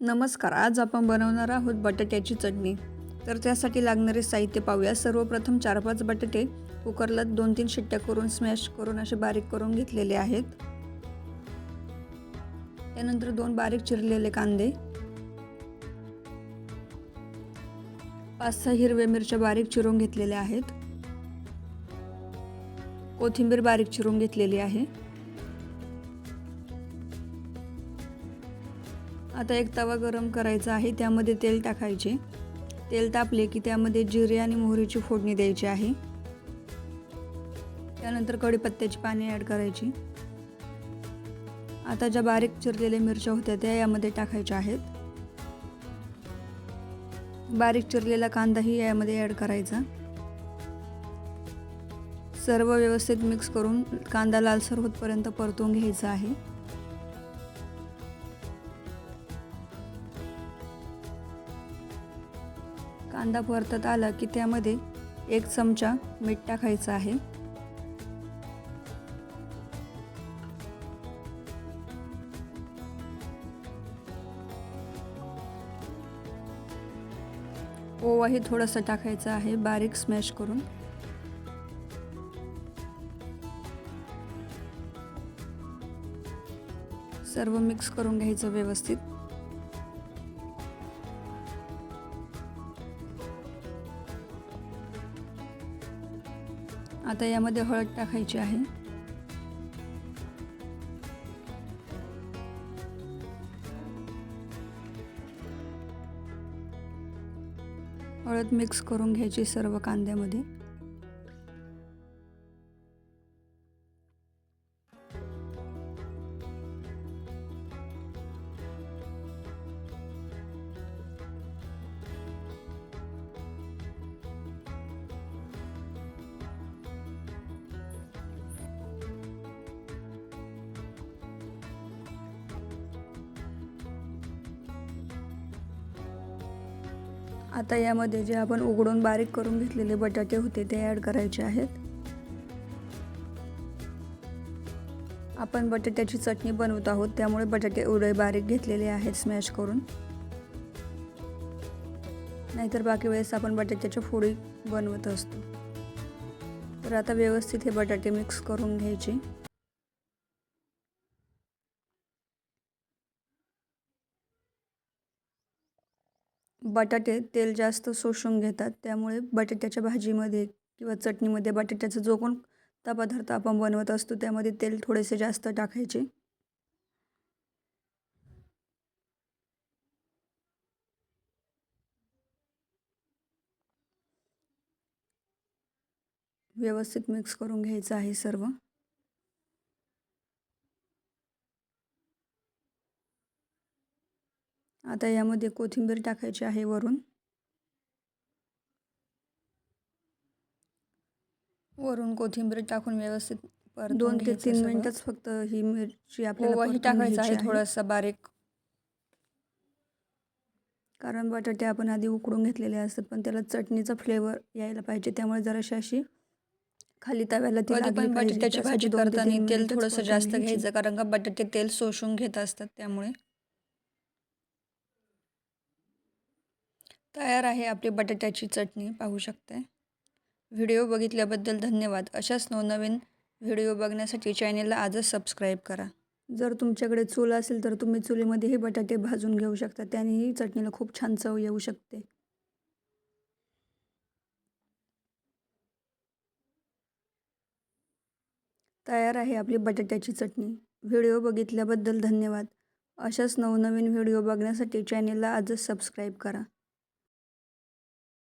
नमस्कार आज आपण बनवणार आहोत बटाट्याची चटणी. तर त्यासाठी लागणारे साहित्य पाहूया. सर्वप्रथम चार पाच बटाटे कुकरला दोन तीन शिट्ट्या करून स्मॅश करून असे बारीक करून घेतलेले आहेत. त्यानंतर दोन बारीक चिरलेले कांदे. पाच सहा हिरव्या मिरच्या बारीक चिरून घेतलेल्या आहेत. कोथिंबीर बारीक चिरून घेतलेली आहे. आता एक तवा गरम करायचा आहे त्यामध्ये तेल टाकायचे. तेल तापले की त्यामध्ये जिरे आणि मोहरीची फोडणी द्यायची आहे. त्यानंतर कढीपत्त्याची पाने ॲड करायची. आता ज्या बारीक चिरलेल्या मिरच्या होत्या त्या यामध्ये टाकायच्या आहेत. बारीक चिरलेला कांदाही यामध्ये ॲड करायचा. सर्व व्यवस्थित मिक्स करून कांदा लालसर होतपर्यंत परतून घ्यायचा आहे. कांदा परतत आला की त्यामध्ये एक चमचा मीठ टाकायचं आहे. ओवाही थोडंसं टाकायचं आहे बारीक स्मॅश करून. सर्व मिक्स करून घ्यायचं व्यवस्थित. आता यामध्ये हळद टाकायची आहे. हळद मिक्स करून घ्यायची सर्व कांद्यामध्ये. आता यामध्ये जे आपण उघडून बारीक करून घेतलेले बटाटे होते ते ॲड करायचे आहेत. आपण बटाट्याची चटणी बनवत आहोत त्यामुळे बटाटे उडे बारीक घेतलेले आहेत स्मॅश करून. नाहीतर बाकी वेळेस आपण बटाट्याच्या फोडी बनवत असतो. तर आता व्यवस्थित हे बटाटे मिक्स करून घ्यायचे. बटाटे तेल जास्त शोषून घेतात. त्यामुळे बटाट्याच्या भाजीमध्ये किंवा चटणीमध्ये बटाट्याचा जो कोणता पदार्थ आपण बनवत असतो त्यामध्ये तेल थोडेसे जास्त टाकायचे. व्यवस्थित मिक्स करून घ्यायचं आहे सर्व. आता यामध्ये कोथिंबीर टाकायची आहे वरून. वरून कोथिंबीर टाकून व्यवस्थित दोन ते तीन मिनिटच फक्त ही मिरची आपल्याला टाकायचं आहे थोडंसं बारीक. कारण बटाटे आपण आधी उकडून घेतलेले असतात पण त्याला चटणीचा फ्लेवर यायला पाहिजे. त्यामुळे जराशी अशी खाली तव्याला पण बटाट्याची भाजी करताना तेल थोडंसं जास्त घ्यायचं कारण का बटाटे तेल शोषून घेत असतात त्यामुळे. तयार आहे आपली बटाट्याची चटणी पाहू शकते व्हिडिओ बघितल्याबद्दल धन्यवाद. अशाच नवनवीन व्हिडिओ बघण्यासाठी चॅनेलला आजच सबस्क्राईब करा. जर तुमच्याकडे चूल असेल तर तुम्ही चुलीमध्येही बटाटे भाजून घेऊ शकता. त्यानेही चटणीला खूप छान चव येऊ शकते. तयार आहे आपली बटाट्याची चटणी. व्हिडिओ बघितल्याबद्दल धन्यवाद. अशाच नवनवीन व्हिडिओ बघण्यासाठी चॅनेलला आजच सबस्क्राईब करा.